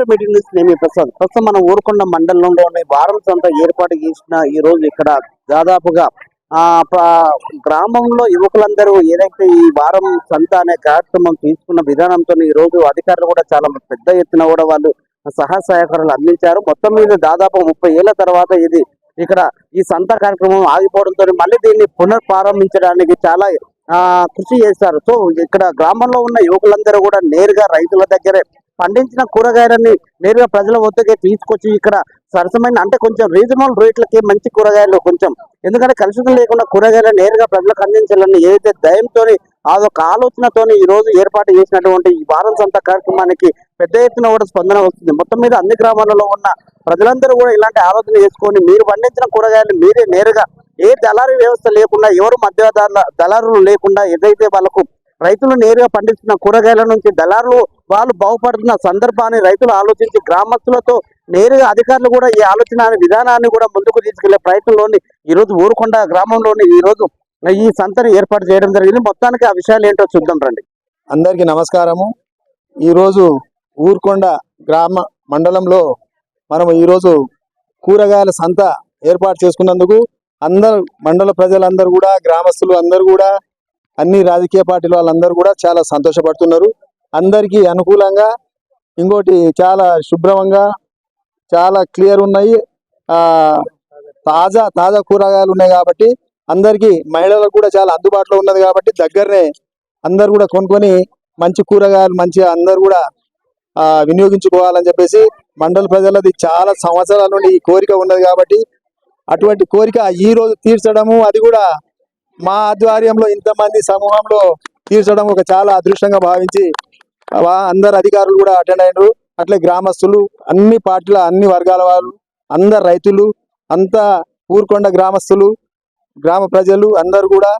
To meeting news నేమి ప్రసాద్ ప్రస్తుతం మనం ఊరుకొండ మండలంలోని వారం సంత ఏర్పాటు చేసిన ఈ రోజు ఇక్కడ దాదాపుగా ఆ గ్రామంలో యువకులందరూ ఏదైతే ఈ వారం సంత అనే కార్యక్రమం తీసుకున్న విధానంతో ఈ రోజు అధికారులు కూడా చాలా పెద్ద ఎత్తున కూడా వాళ్ళు సహాయ సహకారాలు అందించారు. మొత్తం మీద దాదాపు ముప్పై ఏళ్ళ తర్వాత ఇది ఇక్కడ ఈ సంత కార్యక్రమం ఆగిపోవడంతో మళ్ళీ దీన్ని పునఃప్రారంభించడానికి చాలా ఆ కృషి చేశారు. సో ఇక్కడ గ్రామంలో ఉన్న యువకులందరూ కూడా నేరుగా రైతుల దగ్గరే పండించిన కూరగాయలని నేరుగా ప్రజల వద్దకే తీసుకొచ్చి ఇక్కడ సరసమైన అంటే కొంచెం రీజనబుల్ రేట్లకి మంచి కూరగాయలు కొంచెం ఎందుకంటే కలుషితం లేకుండా కూరగాయలు నేరుగా ప్రజలకు అందించాలని ఏదైతే దయంతో అదొక ఆలోచనతో ఈ రోజు ఏర్పాటు చేసినటువంటి ఈ వారం సంత కార్యక్రమానికి పెద్ద ఎత్తున కూడా స్పందన వస్తుంది. మొత్తం మీద అన్ని గ్రామాలలో ఉన్న ప్రజలందరూ కూడా ఇలాంటి ఆలోచన చేసుకొని మీరు పండించిన కూరగాయలు మీరే నేరుగా ఏ దళారీ వ్యవస్థ లేకుండా ఎవరు మధ్య దళారులు లేకుండా ఏదైతే వాళ్ళకు రైతులు నేరుగా పండిస్తున్న కూరగాయల నుంచి దళారులు వాళ్ళు బాగుపడుతున్న సందర్భాన్ని రైతులు ఆలోచించి గ్రామస్తులతో నేరుగా అధికారులు కూడా ఈ ఆలోచన విధానాన్ని కూడా ముందుకు తీసుకెళ్ళే ప్రయత్నంలోని ఈ రోజు ఊరుకొండ గ్రామంలోని ఈ రోజు ఈ సంతను ఏర్పాటు చేయడం జరిగింది. మొత్తానికి ఆ విషయాలు ఏంటో చూద్దాం రండి. అందరికీ నమస్కారము. ఈరోజు ఊర్కొండ గ్రామ మండలంలో మనము ఈరోజు కూరగాయల సంత ఏర్పాటు చేసుకున్నందుకు అందరు మండల ప్రజలందరూ కూడా గ్రామస్తులు అందరూ కూడా అన్ని రాజకీయ పార్టీల వాళ్ళందరూ కూడా చాలా సంతోషపడుతున్నారు. అందరికీ అనుకూలంగా ఇంకోటి చాలా శుభ్రంగా చాలా క్లియర్ ఉన్నాయి. ఆ తాజా తాజా కూరగాయలు ఉన్నాయి కాబట్టి అందరికీ మహిళలకు కూడా చాలా అందుబాటులో ఉన్నది కాబట్టి దగ్గరనే అందరు కూడా కొనుక్కొని మంచి కూరగాయలు మంచిగా అందరు కూడా వినియోగించుకోవాలని చెప్పేసి మండల ప్రజలది చాలా సంవత్సరాల నుండి ఈ కోరిక ఉన్నది కాబట్టి అటువంటి కోరిక ఈ రోజు తీర్చడము అది కూడా మా ఆధ్వర్యంలో ఇంతమంది సమూహంలో తీర్చడం ఒక చాలా అదృష్టంగా భావించి అందరు అధికారులు కూడా అటెండ్ అయినారు. అట్లే గ్రామస్తులు అన్ని పార్టీల అన్ని వర్గాల వాళ్ళు అందరు రైతులు అంతా ఊరుకొండ గ్రామస్తులు గ్రామ ప్రజలు అందరు కూడా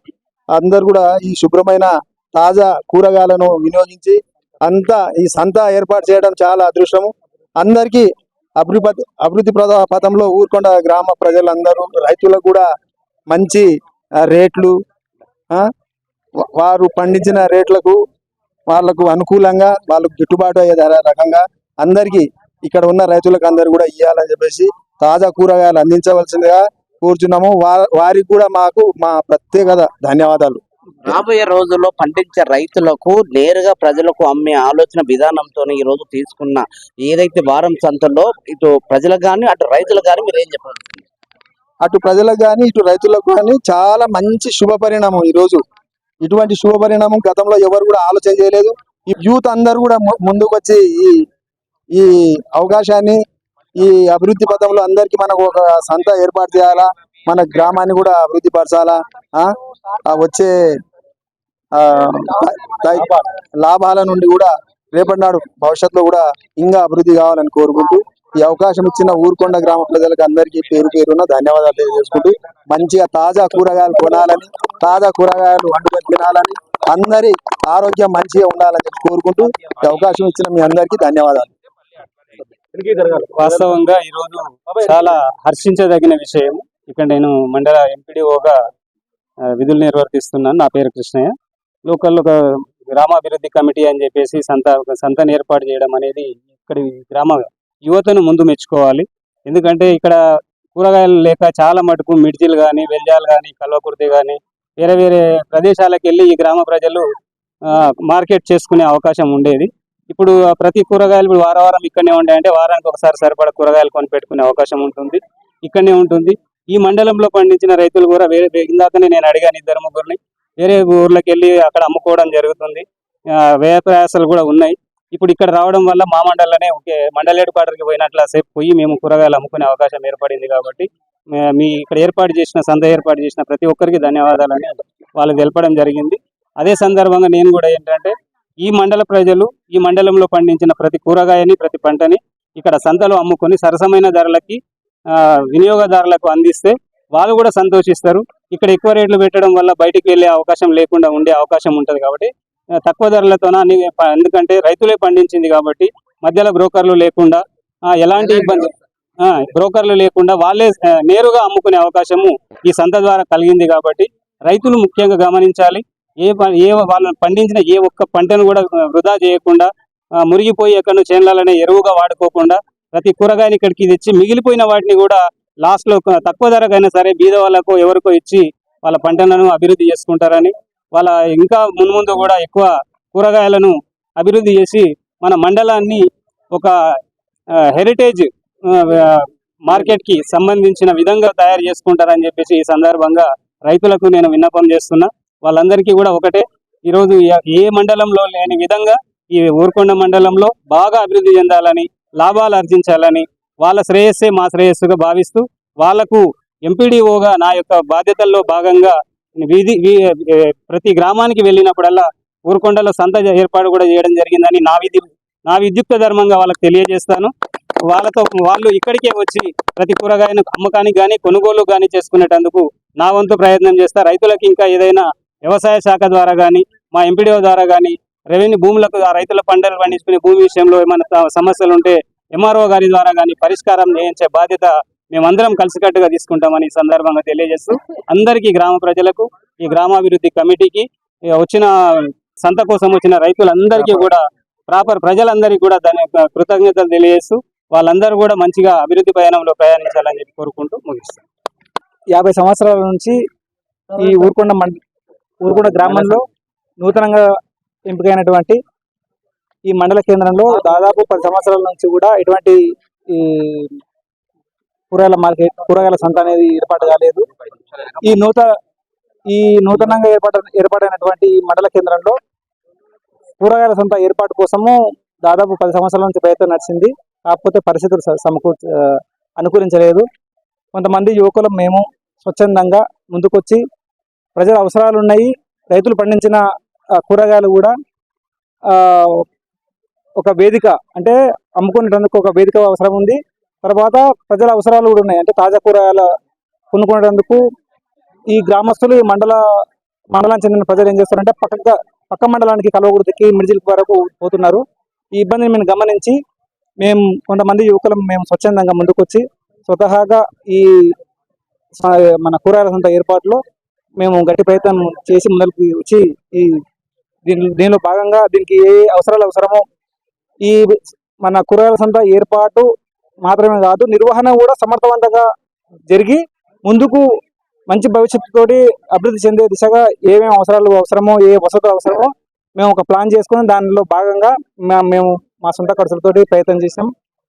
అందరు కూడా ఈ శుభ్రమైన తాజా కూరగాయలను వినియోగించి అంతా ఈ సంత ఏర్పాటు చేయడం చాలా అదృష్టము. అందరికీ అభివృద్ధి అభివృద్ధి ప్రద పథంలో ఊరుకొండ గ్రామ ప్రజలందరూ రైతులకు కూడా మంచి రేట్లు ఆ, వారు పండించిన రేట్లకు వాళ్ళకు అనుకూలంగా వాళ్ళకు గిట్టుబాటు అయ్యే రకంగా అందరికీ ఇక్కడ ఉన్న రైతులకు అందరు కూడా ఇవ్వాలని చెప్పేసి తాజా కూరగాయలు అందించవలసిందిగా కోరుచున్నాము. వారికి కూడా మాకు మా ప్రత్యేక ధన్యవాదాలు. రాబోయే రోజుల్లో పండించే రైతులకు నేరుగా ప్రజలకు అమ్మే ఆలోచన విధానంతో ఈ రోజు తీసుకున్న ఏదైతే వారం సంతలో ఇటు ప్రజలకు కానీ అటు రైతులకు కానీ మీరు ఏం చెప్పాలి? అటు ప్రజలకు కానీ ఇటు రైతులకు కానీ చాలా మంచి శుభ పరిణామం ఈ రోజు. ఇటువంటి శుభ పరిణామం గతంలో ఎవరు కూడా ఆలోచన చేయలేదు. ఈ యూత్ అందరూ కూడా ముందుకు వచ్చి ఈ ఈ అవకాశాన్ని ఈ అభివృద్ధి పథంలో అందరికీ మనకు ఒక సంత ఏర్పాటు చేయాలా? మన గ్రామాన్ని కూడా అభివృద్ధి పరచాలా? ఆ? ఆ వచ్చే ఆ, లాభాల నుండి కూడా రేపటి నాడు భవిష్యత్తులో కూడా ఇంకా అభివృద్ధి కావాలని కోరుకుంటూ ఈ అవకాశం ఇచ్చిన ఊరుకొండ గ్రామ ప్రజలకు అందరికీ పేరు పేరున ధన్యవాదాలు తెలియజేసుకుంటూ మంచిగా తాజా కూరగాయలు కొనాలని తాజా కూరగాయలు వండుకొని తినాలని అందరి ఆరోగ్యం మంచిగా ఉండాలని చెప్పి కోరుకుంటూ ఈ అవకాశం ఇచ్చిన మీ అందరికీ ధన్యవాదాలు. వాస్తవంగా ఈరోజు చాలా హర్షించదగిన విషయం. ఇక్కడ నేను మండల ఎంపీడీఓగా విధులు నిర్వర్తిస్తున్నాను. నా పేరు కృష్ణయ్య. లోకల్ ఒక గ్రామాభివృద్ధి కమిటీ అని చెప్పేసి సంత సంతను ఏర్పాటు చేయడం అనేది ఇక్కడి గ్రామ యువతను ముందు మెచ్చుకోవాలి. ఎందుకంటే ఇక్కడ కూరగాయలు లేక చాలా మటుకు మిర్చిలు కానీ వెల్జాలు కానీ కల్వకుర్తి కానీ వేరే వేరే ప్రదేశాలకు వెళ్ళి ఈ గ్రామ ప్రజలు ఆ, మార్కెట్ చేసుకునే అవకాశం ఉండేది. ఇప్పుడు ప్రతి కూరగాయలు ఇప్పుడు వారం వారం ఇక్కడనే ఉంటాయంటే వారానికి ఒకసారి సరిపడా కూరగాయలు కొని పెట్టుకునే అవకాశం ఉంటుంది. ఇక్కడనే ఉంటుంది. ఈ మండలంలో పండించిన రైతులు కూడా వేరే ఇందాకనే నేను అడిగాను ఇద్దరు ముగ్గురిని. వేరే ఊర్లకు వెళ్ళి అక్కడ అమ్ముకోవడం జరుగుతుంది. ఆ, వ్యయ ప్రయాసాలు కూడా ఉన్నాయి. ఇప్పుడు ఇక్కడ రావడం వల్ల మా మండలనే ఒకే మండలేడు క్వార్టర్కి పోయినట్ల సేపు పోయి మేము కూరగాయలు అమ్ముకునే అవకాశం ఏర్పడింది కాబట్టి మీ ఇక్కడ ఏర్పాటు చేసిన సంత ఏర్పాటు చేసిన ప్రతి ఒక్కరికి ధన్యవాదాలని వాళ్ళకి తెలపడం జరిగింది. అదే సందర్భంగా నేను కూడా ఏంటంటే ఈ మండల ప్రజలు ఈ మండలంలో పండించిన ప్రతి కూరగాయని ప్రతి పంటని ఇక్కడ సంతలో అమ్ముకొని సరసమైన ధరలకి ఆ, వినియోగదారులకు అందిస్తే వాళ్ళు కూడా సంతోషిస్తారు. ఇక్కడ ఎక్కువ రేట్లు పెట్టడం వల్ల బయటికి వెళ్ళే అవకాశం లేకుండా ఉండే అవకాశం ఉంటుంది కాబట్టి తక్కువ ధరలతోన? ప- ఎందుకంటే రైతులే పండించింది కాబట్టి మధ్యలో బ్రోకర్లు లేకుండా ఎలాంటి ఇబ్బంది? బ్రోకర్లు లేకుండా వాళ్ళే నేరుగా అమ్ముకునే అవకాశము ఈ సంత ద్వారా కలిగింది కాబట్టి రైతులు ముఖ్యంగా గమనించాలి. ఏ ఏ వాళ్ళు పండించిన ఏ ఒక్క పంటను కూడా వృధా చేయకుండా మురిగిపోయి ఎక్కడో చేనులనే ఎరువుగా వాడుకోకుండా ప్రతి కూరగాయని ఇక్కడికి తెచ్చి మిగిలిపోయిన వాటిని కూడా లాస్ట్లో ఒక తక్కువ ధరకైనా సరే బీద వాళ్ళకు ఎవరికో ఇచ్చి వాళ్ళ పంటలను అభివృద్ధి చేసుకుంటారని వాళ్ళ ఇంకా మున్ముందు కూడా ఎక్కువ కూరగాయలను అభివృద్ధి చేసి మన మండలాన్ని ఒక హెరిటేజ్ మార్కెట్కి సంబంధించిన విధంగా తయారు చేసుకుంటారని చెప్పేసి ఈ సందర్భంగా రైతులకు నేను విన్నపం చేస్తున్నా. వాళ్ళందరికీ కూడా ఒకటే. ఈరోజు ఏ- ఏ మండలంలో లేని విధంగా ఈ ఊరుకొండ మండలంలో బాగా అభివృద్ధి చెందాలని లాభాలు ఆర్జించాలని వాళ్ళ శ్రేయస్సే మా శ్రేయస్సుగా భావిస్తూ వాళ్ళకు ఎంపీడీఓగా నా యొక్క బాధ్యతల్లో భాగంగా వీధి ప్రతి గ్రామానికి వెళ్ళినప్పుడల్లా ఊరుకొండలో సంత ఏర్పాటు కూడా చేయడం జరిగిందని నా విధి నా విద్యుక్త ధర్మంగా వాళ్ళకి తెలియజేస్తాను. వాళ్ళతో వాళ్ళు ఇక్కడికే వచ్చి ప్రతి కూరగాయను అమ్మకానికి కానీ కొనుగోలు కానీ చేసుకునేటందుకు నా వంతు ప్రయత్నం చేస్తా రైతులకు ఇంకా ఏదైనా వ్యవసాయ శాఖ ద్వారా కానీ మా ఎంపీడీఓ ద్వారా కానీ రెవెన్యూ భూములకు రైతుల పంటలు పండించుకునే భూమి విషయంలో ఏమైనా త- సమస్యలు ఉంటే ఎంఆర్ఓ గారి ద్వారా కానీ పరిష్కారం చేయించే బాధ్యత మేమందరం కలిసికట్టుగా తీసుకుంటామని ఈ సందర్భంగా తెలియజేస్తూ అందరికీ గ్రామ ప్రజలకు ఈ గ్రామాభివృద్ధి కమిటీకి వచ్చిన సంత కోసం వచ్చిన రైతులందరికీ కూడా ప్రాపర్ ప్రజలందరికీ కూడా దాని యొక్క కృతజ్ఞతలు తెలియజేస్తూ వాళ్ళందరూ కూడా మంచిగా అభివృద్ధి ప్రయాణంలో ప్రయాణించాలని చెప్పి కోరుకుంటూ ముగిస్తాం. యాభై సంవత్సరాల నుంచి ఈ ఊరుకొండ మండ ఊరుకొండ గ్రామంలో నూతనంగా ఎంపికైనటువంటి ఈ మండల కేంద్రంలో దాదాపు పది సంవత్సరాల నుంచి కూడా ఎటువంటి ఈ కూరగాయల మార్కెట్ కూరగాయల సంత అనేది ఏర్పాటు కాలేదు. ఈ నూత ఈ నూతనంగా ఏర్పాటు ఏర్పాటైనటువంటి మండల కేంద్రంలో కూరగాయల సంత ఏర్పాటు కోసము దాదాపు పది సంవత్సరాల నుంచి ప్రయత్నం నడిచింది. కాకపోతే పరిస్థితులు స- అనుకూలించలేదు. కొంతమంది యువకులు మేము స్వచ్ఛందంగా ముందుకొచ్చి ప్రజల అవసరాలు ఉన్నాయి రైతులు పండించిన కూరగాయలు కూడా ఒక వేదిక అంటే అమ్ముకునేటందుకు ఒక వేదిక అవసరం ఉంది. తర్వాత ప్రజల అవసరాలు కూడా ఉన్నాయి. అంటే తాజా కూరగాయలు కొనుక్కునేటందుకు ఈ గ్రామస్తులు ఈ మండల మండలానికి చెందిన ప్రజలు ఏం చేస్తారంటే పక్కగా పక్క మండలానికి కలవగుడికి మిడిజిల్ వరకు పోతున్నారు. ఈ ఇబ్బందిని మేము గమనించి మేము కొంతమంది యువకులు మేము స్వచ్ఛందంగా ముందుకొచ్చి స్వతహాగా ఈ మన కూరగాయల సంత ఏర్పాటులో మేము గట్టి ప్రయత్నం చేసి ముందరికి వచ్చి ఈ దీని దీనిలో భాగంగా దీనికి ఏ అవసరాలు అవసరమో ఈ మన కూరగాయల సంత ఏర్పాటు మాత్రమే కాదు నిర్వహణ కూడా సమర్థవంతంగా జరిగి ముందుకు మంచి భవిష్యత్తుతోటి అభివృద్ధి చెందే దిశగా ఏమేమి అవసరాలు అవసరమో ఏ వసతులు అవసరమో మేము ఒక ప్లాన్ చేసుకుని దానిలో భాగంగా మేము మా సొంత ఖర్చులతోటి ప్రయత్నం చేసాం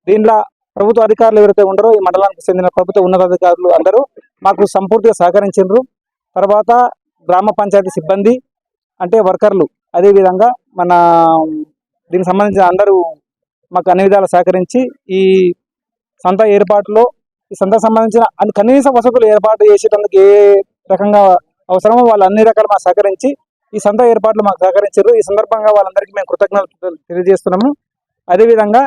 దీనిలో ప్రభుత్వ అధికారులు ఎవరైతే ఉండరో ఈ మండలానికి చెందిన ప్రభుత్వ ఉన్నతాధికారులు అందరూ మాకు సంపూర్తిగా సహకరించారు తర్వాత గ్రామ పంచాయతీ సిబ్బంది అంటే వర్కర్లు అదేవిధంగా మన దీనికి సంబంధించిన అందరూ మాకు అన్ని విధాలు సహకరించి ఈ సంత ఏర్పాటులో ఈ సంతకు సంబంధించిన అన్ని కనీస వసతులు ఏర్పాటు చేసేటందుకు ఏ రకంగా అవసరమో వాళ్ళు అన్ని రకాలు మాకు సహకరించి ఈ సంత ఏర్పాట్లు మాకు సహకరించారు. ఈ సందర్భంగా వాళ్ళందరికీ మేము కృతజ్ఞతలు తెలియజేస్తున్నాము. అదేవిధంగా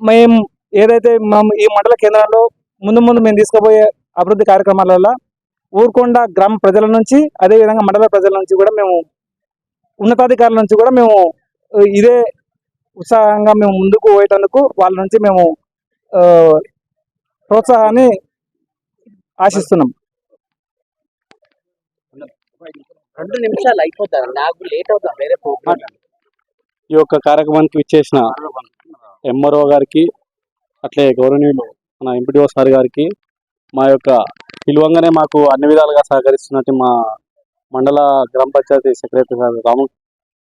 మేము ఏదైతే మేము ఈ మండల కేంద్రంలో ముందు ముందు మేము తీసుకుపోయే అభివృద్ధి కార్యక్రమాల ఊరుకొండ గ్రామ ప్రజల నుంచి అదేవిధంగా మండల ప్రజల నుంచి కూడా మేము ఉన్నతాధికారుల నుంచి కూడా మేము ఇదే ఉత్సాహంగా మేము ముందుకు పోయేటందుకు వాళ్ళ నుంచి మేము ప్రోత్సాహాన్ని ఆశిస్తున్నాం. రెండు నిమిషాలు అయిపోతారు. నాకు లేట్ అవుతుంది వేరే ప్రోగ్రామ్ ఈ యొక్క కార్యక్రమానికి ఇచ్చేసిన ఎంఆర్ఓ గారికి అట్లే గౌరవనీయులు మన ఎంపీడీఓ సార్ గారికి మా యొక్క పిలువంగానే మాకు అన్ని విధాలుగా సహకరిస్తున్నట్టు మా మండల గ్రామ panchayat secretary sir Rama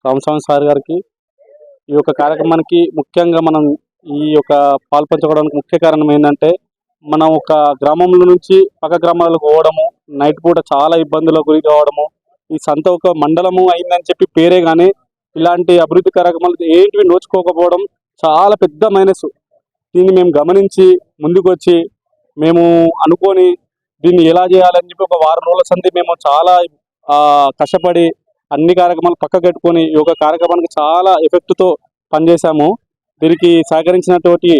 Ramaswamy sir గారికి ఈ యొక్క కార్యక్రమానికి ముఖ్యంగా మనం ఈ యొక్క పాల్పంచుకోవడానికి ముఖ్య కారణం ఏంటంటే మనం ఒక గ్రామంలో నుంచి పక్క గ్రామాలకు పోవడము నైట్ పూట చాలా ఇబ్బందుల గురి కావడము ఈ సంత ఒక మండలము అయిందని చెప్పి పేరే కానీ ఇలాంటి అభివృద్ధి కార్యక్రమాలు ఏంటివి నోచుకోకపోవడం చాలా పెద్ద మైనస్. దీన్ని మేము గమనించి ముందుకు వచ్చి మేము అనుకొని దీన్ని ఎలా చేయాలని చెప్పి ఒక వారం రోజుల సంది మేము చాలా కష్టపడి అన్ని కార్యక్రమాలు పక్క కట్టుకొని ఈ యొక్క కార్యక్రమానికి చాలా ఎఫెక్ట్తో పనిచేశాము. దీనికి సహకరించినటువంటి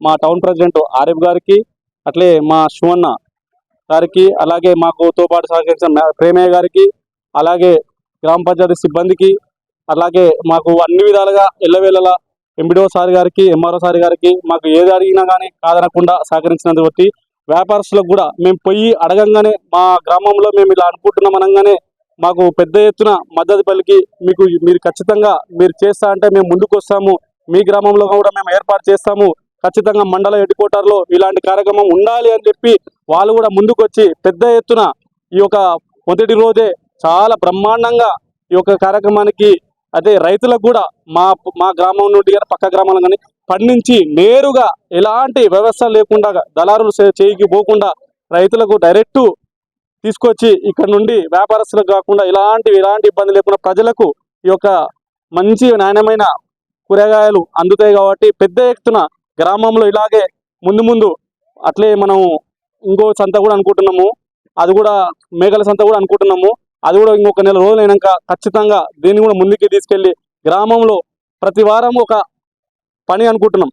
మా టౌన్ ప్రెసిడెంట్ ఆరిఫ్ గారికి అట్లే మా శివన్న గారికి అలాగే మాకుతో పాటు సహకరించిన ప్రేమయ్య గారికి అలాగే గ్రామ పంచాయతీ సిబ్బందికి అలాగే మాకు అన్ని విధాలుగా ఎల్లవేళలా ఎంపీడీఓ సార్ గారికి ఎంఆర్ఓ సార్ గారికి మాకు ఏది అడిగినా కానీ కాదనకుండా సహకరించినందు బట్టి వ్యాపారస్తులకు కూడా మేము పోయి అడగంగానే మా గ్రామంలో మేము ఇలా అనుకుంటున్నాం అనగానే మాకు పెద్ద ఎత్తున మద్దతు పలికి మీకు మీరు ఖచ్చితంగా మీరు చేస్తా అంటే మేము ముందుకు వస్తాము మీ గ్రామంలో కూడా మేము ఏర్పాటు చేస్తాము. ఖచ్చితంగా మండల హెడ్ క్వార్టర్లో ఇలాంటి కార్యక్రమం ఉండాలి అని చెప్పి వాళ్ళు కూడా ముందుకొచ్చి పెద్ద ఎత్తున ఈ యొక్క మొదటి రోజే చాలా బ్రహ్మాండంగా ఈ యొక్క కార్యక్రమానికి అదే రైతులకు కూడా మా మా గ్రామం నుండి కానీ పక్క గ్రామాలు కానీ పండించి నేరుగా ఎలాంటి వ్యవస్థ లేకుండా దళారులు చేయికి పోకుండా రైతులకు డైరెక్ట్ తీసుకొచ్చి ఇక్కడ నుండి వ్యాపారస్తులకు కాకుండా ఎలాంటి ఎలాంటి ఇబ్బంది లేకుండా ప్రజలకు ఈ యొక్క మంచి నాణ్యమైన కూరగాయలు అందుతాయి కాబట్టి పెద్ద ఎత్తున గ్రామంలో ఇలాగే ముందు ముందు అట్లే మనం ఇంకో సంత కూడా అనుకుంటున్నాము. అది కూడా మేఘల సంత కూడా అనుకుంటున్నాము. అది కూడా ఇంకొక నెల రోజులు అయినాక ఖచ్చితంగా దీన్ని కూడా ముందుకు తీసుకెళ్ళి గ్రామంలో ప్రతి వారం ఒక పని అనుకుంటున్నాం.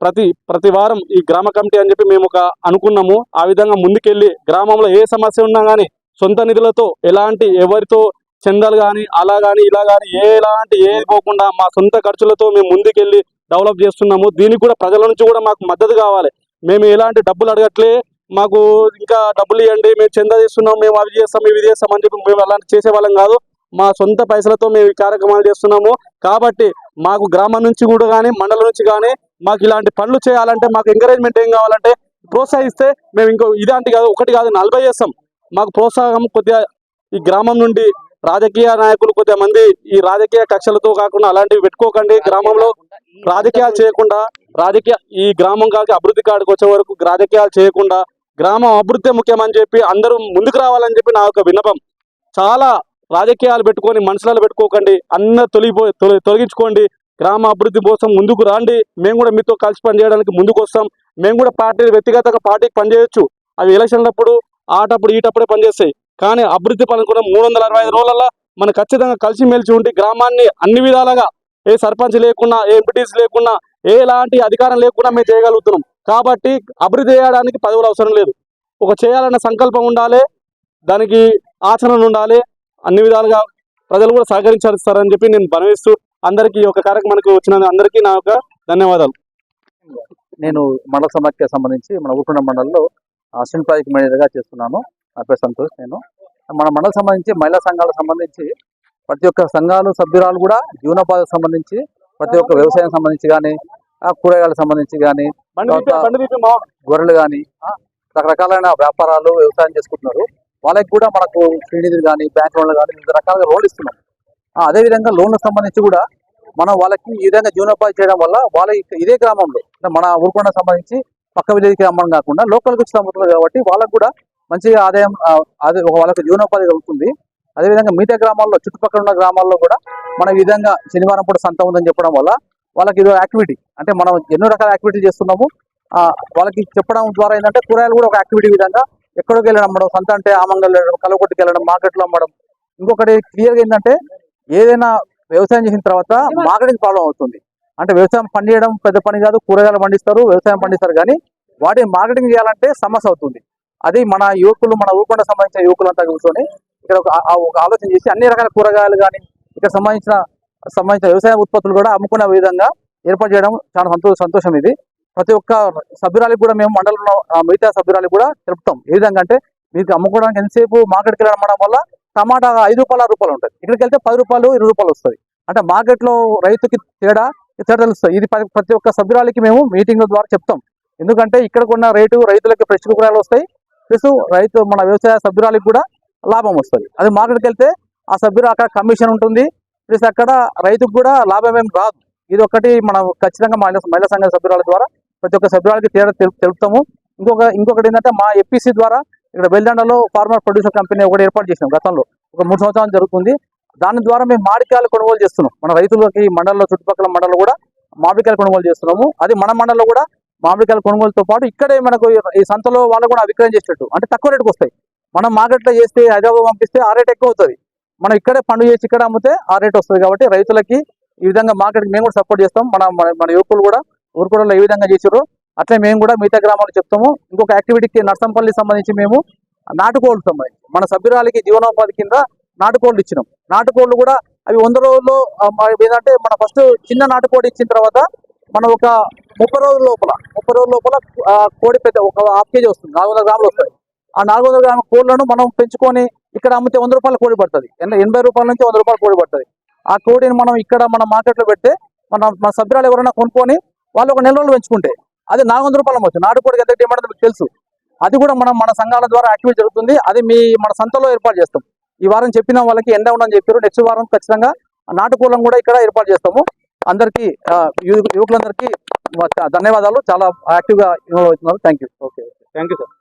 ప్రతి ప్రతి వారం ఈ గ్రామ కమిటీ అని చెప్పి మేము ఒక అనుకున్నాము. ఆ విధంగా ముందుకెళ్ళి గ్రామంలో ఏ సమస్య ఉన్నా కానీ సొంత నిధులతో ఎలాంటి ఎవరితో చందాలు కానీ అలా కానీ ఇలా కానీ ఎలాంటి ఏది పోకుండా మా సొంత ఖర్చులతో మేము ముందుకెళ్ళి డెవలప్ చేస్తున్నాము. దీనికి కూడా ప్రజల నుంచి కూడా మాకు మద్దతు కావాలి. మేము ఎలాంటి డబ్బులు అడగట్లే మాకు ఇంకా డబ్బులు ఇవ్వండి మేము చందా చేస్తున్నాం మేము అవి చేస్తాం ఇవి చేస్తాం అని చెప్పి మేము అలాంటి చేసేవాళ్ళం కాదు. మా సొంత పైసలతో మేము ఈ కార్యక్రమాలు చేస్తున్నాము. కాబట్టి మాకు గ్రామం నుంచి కూడా కానీ మండలం నుంచి కానీ మాకు ఇలాంటి పనులు చేయాలంటే మాకు ఎంకరేజ్మెంట్ ఏం కావాలంటే ప్రోత్సహిస్తే మేము ఇంకో ఇదాంటి కాదు ఒకటి కాదు నలభై చేస్తాం. మాకు ప్రోత్సాహం కొద్దిగా ఈ గ్రామం నుండి రాజకీయ నాయకులు కొద్దిమంది ఈ రాజకీయ కక్షలతో కాకుండా అలాంటివి పెట్టుకోకండి. గ్రామంలో రాజకీయాలు చేయకుండా రాజకీయ ఈ గ్రామం కాకి అభివృద్ధి కాడికి వచ్చే వరకు రాజకీయాలు చేయకుండా గ్రామం అభివృద్ధి ముఖ్యమని చెప్పి అందరూ ముందుకు రావాలని చెప్పి నా యొక్క విన్నపం. చాలా రాజకీయాలు పెట్టుకొని మనుషులను పెట్టుకోకండి. అన్న తొలిపో తొలగించుకోండి. గ్రామ అభివృద్ధి కోసం ముందుకు రాండి. మేము కూడా మీతో కలిసి పనిచేయడానికి ముందుకు వస్తాం. మేము కూడా పార్టీ వ్యక్తిగతంగా పార్టీకి పనిచేయొచ్చు. అవి ఎలక్షన్లప్పుడు ఆటప్పుడు ఈటప్పుడే పనిచేస్తాయి. కానీ అభివృద్ధి పనులు కూడా మూడు వందల అరవై ఐదు రోజులలో మనం ఖచ్చితంగా కలిసిమెలిసి ఉండి గ్రామాన్ని అన్ని విధాలుగా ఏ సర్పంచ్ లేకున్నా ఏ ఎంపీటీస్ లేకున్నా ఏ ఎలాంటి అధికారం లేకుండా మేము చేయగలుగుతున్నాం. కాబట్టి అభివృద్ధి చేయడానికి పదవులు అవసరం లేదు. ఒక చేయాలన్న సంకల్పం ఉండాలి దానికి ఆచరణ ఉండాలి అన్ని విధాలుగా ప్రజలు కూడా సహకరించాలని చెప్పి నేను బనవిస్తూ అందరికీ ఈ యొక్క కార్యక్రమానికి వచ్చిన అందరికీ నా యొక్క ధన్యవాదాలు. నేను మండల సమాఖ్య సంబంధించి మన ఊరుకుండ మండలంలో అసిస్టెంట్ ప్రాజెక్ట్ మేనేజర్గా చేస్తున్నాను. నా పేరు సంతోష్ నేను. మన మండలం సంబంధించి మహిళా సంఘాలకు సంబంధించి ప్రతి ఒక్క సంఘాలు సభ్యురాలు కూడా జీవనోపాధికి సంబంధించి ప్రతి ఒక్క వ్యవసాయం సంబంధించి కానీ కూరగాయలకు సంబంధించి కానీ గొర్రెలు కానీ రకరకాలైన వ్యాపారాలు వ్యవసాయం చేసుకుంటున్నారు. వాళ్ళకి కూడా మనకు శ్రేణిధులు కానీ బ్యాంక్ లోన్లు కానీ వివిధ రకాలుగా లోన్లు ఇస్తున్నాం. అదేవిధంగా లోన్లకు సంబంధించి కూడా మనం వాళ్ళకి ఈ విధంగా జీవనోపాధి చేయడం వల్ల వాళ్ళ ఇదే గ్రామంలో అంటే మన ఊరుకొండ సంబంధించి పక్క విలేజ్కి అమ్మడం కాకుండా లోకల్కి వచ్చి అమ్ముతున్నారు కాబట్టి వాళ్ళకు కూడా మంచిగా ఆదాయం అదే ఒక వాళ్ళకి జీవనోపాధి కలుగుతుంది. అదేవిధంగా మిగతా గ్రామాల్లో చుట్టుపక్కల ఉన్న గ్రామాల్లో కూడా మన ఈ విధంగా శనివారం పూట సంత ఉందని చెప్పడం వల్ల వాళ్ళకి ఇది యాక్టివిటీ అంటే మనం ఎన్నో రకాల యాక్టివిటీ చేస్తున్నాము. వాళ్ళకి చెప్పడం ద్వారా ఏంటంటే కూరగాయలు కూడా ఒక యాక్టివిటీ విధంగా ఎక్కడికి వెళ్ళడం అమ్మడం సంత అంటే ఆమంగల్ వెళ్ళడం కలవకొట్టుకు వెళ్ళడం మార్కెట్లో అమ్మడం. ఇంకొకటి క్లియర్గా ఏంటంటే ఏదైనా వ్యవసాయం చేసిన తర్వాత మార్కెటింగ్ ప్రాబ్లం అవుతుంది. అంటే వ్యవసాయం పండియడం పెద్ద పని కాదు కూరగాయలు పండిస్తారు వ్యవసాయం పండిస్తారు కానీ వాటిని మార్కెటింగ్ చేయాలంటే సమస్య అవుతుంది. అది మన యువకులు మన ఊరుకొండ సంబంధించిన యువకులంతా కూర్చొని ఇక్కడ ఒక ఒక ఆలోచన చేసి అన్ని రకాల కూరగాయలు కానీ ఇక్కడ సంబంధించిన సంబంధించిన వ్యవసాయ ఉత్పత్తులు కూడా అమ్ముకునే విధంగా ఏర్పాటు చేయడం చాలా సంతో సంతోషం ఇది. ప్రతి ఒక్క సభ్యురాలకు కూడా మేము మండలంలో మిగతా సభ్యురాలకు కూడా తెలుపుతాం. ఏ విధంగా అంటే మీకు అమ్ముకోవడానికి ఎంతసేపు మార్కెట్కి వెళ్ళడం అమ్మడం వల్ల టమాటా ఐదు రూపాయలు ఆరు రూపాయలు ఉంటుంది. ఇక్కడికి వెళ్తే పది రూపాయలు ఇరవై రూపాయలు వస్తుంది. అంటే మార్కెట్లో రైతుకి తేడా తేడా తెలుస్తుంది. ఇది ప్రతి- ప్రతి ఒక్క సభ్యురాలకి మేము మీటింగ్ల ద్వారా చెప్తాం. ఎందుకంటే ఇక్కడ కొన్న రేటు రైతులకి ఫ్రెష్ కూరగాయలు వస్తాయి. ప్లస్ రైతు మన వ్యవసాయ సభ్యురాలకి కూడా లాభం వస్తుంది. అది మార్కెట్కి వెళ్తే ఆ సభ్యులు అక్కడ కమిషన్ ఉంటుంది. ప్లస్ అక్కడ రైతుకు కూడా లాభం ఏం రాదు. ఇది ఒకటి మనం ఖచ్చితంగా మహిళా మహిళా సంఘ సభ్యురాల ద్వారా ప్రతి ఒక్క సభ్యురాలకి తేడా తెలుపుతాము. ఇంకొక ఇంకొకటి ఏంటంటే మా ఎపిసి ద్వారా ఇక్కడ వెల్దండలో ఫార్మర్ ప్రొడ్యూసర్ కంపెనీ ఒకటి ఏర్పాటు చేసినాం గతంలో. ఒక మూడు సంవత్సరాలు జరుగుతుంది. దాని ద్వారా మేము మామిడికాయలు కొనుగోలు చేస్తున్నాం. మన రైతులకి మండలంలో చుట్టుపక్కల మండలం కూడా మామిడికాయలు కొనుగోలు చేస్తున్నాము. అది మన మండలంలో కూడా మామిడికాయల కొనుగోలుతో పాటు ఇక్కడే మనకు ఈ- సంతలో వాళ్ళు కూడా విక్రయం చేసేటట్టు. అంటే తక్కువ రేటుకు వస్తాయి. మనం మార్కెట్లో చేస్తే హైదరాబాద్ పంపిస్తే ఆ రేట్ ఎక్కువ అవుతుంది. మనం ఇక్కడే పండు చేసి ఇక్కడ అమ్మితే ఆ రేట్ వస్తుంది కాబట్టి రైతులకి ఈ విధంగా మార్కెట్కి మేము కూడా సపోర్ట్ చేస్తాం. మన మన- యువకులు కూడా ఊరుకోవడంలో ఏ విధంగా చేసారో అట్లే మేము కూడా మిగతా గ్రామాలు చెప్తాము. ఇంకొక యాక్టివిటీకి నర్సంపల్లి సంబంధించి మేము నాటుకోళ్ళు సంబంధించి మన సభ్యురాలకి జీవనోపాధి కింద నాటుకోళ్ళు ఇచ్చినాం. నాటుకోళ్ళు కూడా అవి వంద రోజుల్లో ఏంటంటే మన ఫస్ట్ చిన్న నాటుకోడి ఇచ్చిన తర్వాత మనం ఒక ముప్పై రోజుల లోపల ముప్పై రోజుల లోపల కోడి పెద్ద ఒక హాఫ్ కేజీ వస్తుంది నాలుగు వందల గ్రాములు వస్తుంది. ఆ నాలుగు వందల గ్రాముల కోళ్ళను మనం పెంచుకొని ఇక్కడ అమ్మితే వంద రూపాయల కోడి పడుతుంది. ఎనభై రూపాయల నుంచి వంద రూపాయల కోడి పడుతుంది. ఆ కోడిని మనం ఇక్కడ మన మార్కెట్లో పెడితే మన మన సభ్యురాలు ఎవరైనా కొనుక్కొని వాళ్ళు ఒక నెల రోజులు పెంచుకుంటే అది నాలుగు వందల రూపాయలు అమ్మచ్చు. నాటుకోడికి ఎంత డిమాండ్ మీకు తెలుసు. అది కూడా మనం మన సంఘాల ద్వారా యాక్టివేట్ జరుగుతుంది. అది మీ మన సంతలో ఏర్పాటు చేస్తాం. ఈ వారం చెప్పిన వాళ్ళకి ఎండ ఉండని చెప్పారు. నెక్స్ట్ వారం ఖచ్చితంగా నాటుకోలం కూడా ఇక్కడ ఏర్పాటు చేస్తాము. అందరికీ యువకులందరికీ ధన్యవాదాలు. చాలా యాక్టివ్గా ఇన్వాల్వ్ అవుతున్నారు. Thank you okay. Thank you sir.